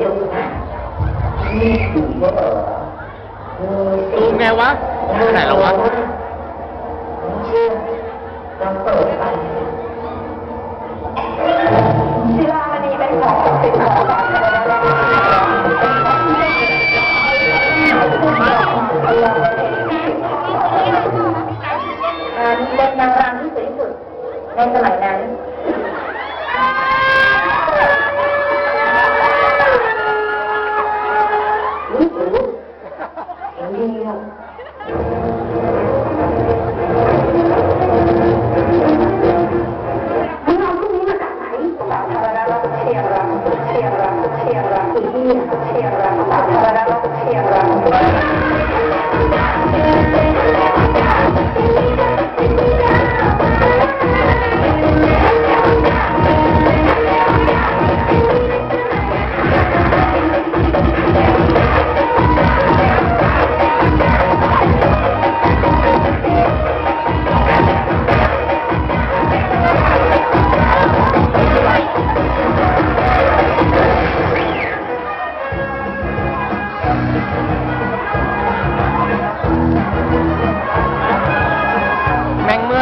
จุกนะนี่ถึงก็ตูมไงวะไหนแล้ววะเชื่อต้องเปิดไปศิลามณีเป็นของเป็นของอันเป็นนางรำที่สวยที่สุดในสมัย Valeu!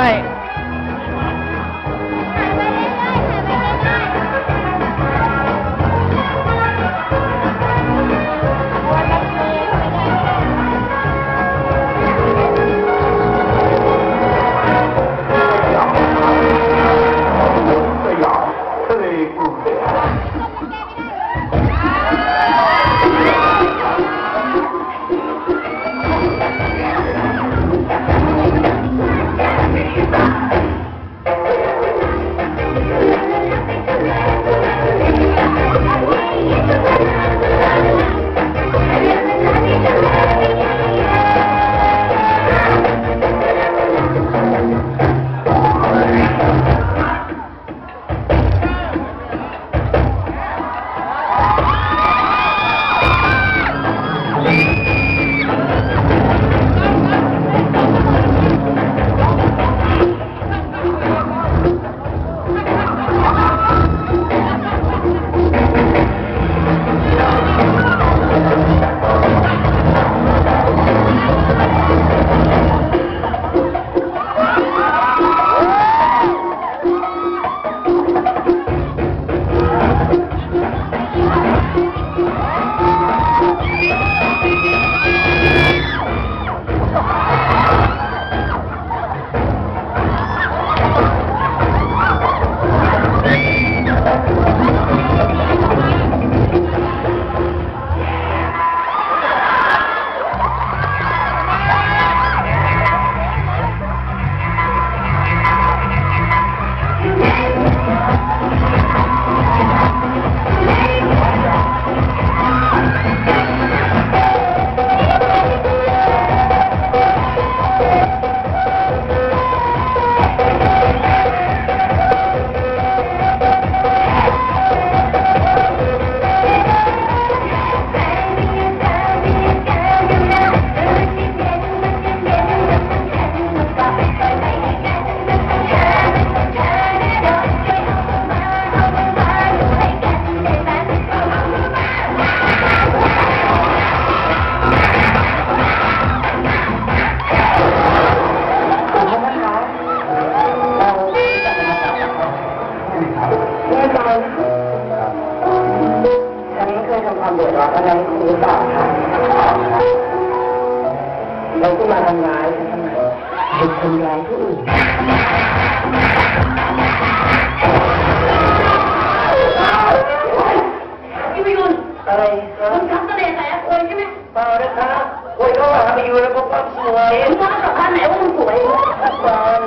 は。 เราก็มาทำร้ายทำไมเป็คนร้ายผู้อื่นพี่ยุณอะไรคับคุณทักเสน่ห์แสบอวยใช่ไหมเปล่านะครับอวยก็หาไปอยู่แล้วก็ปั๊บสวยเห็ว่าสัมพันธ์ไหนว่าคุณสวยสัมพัน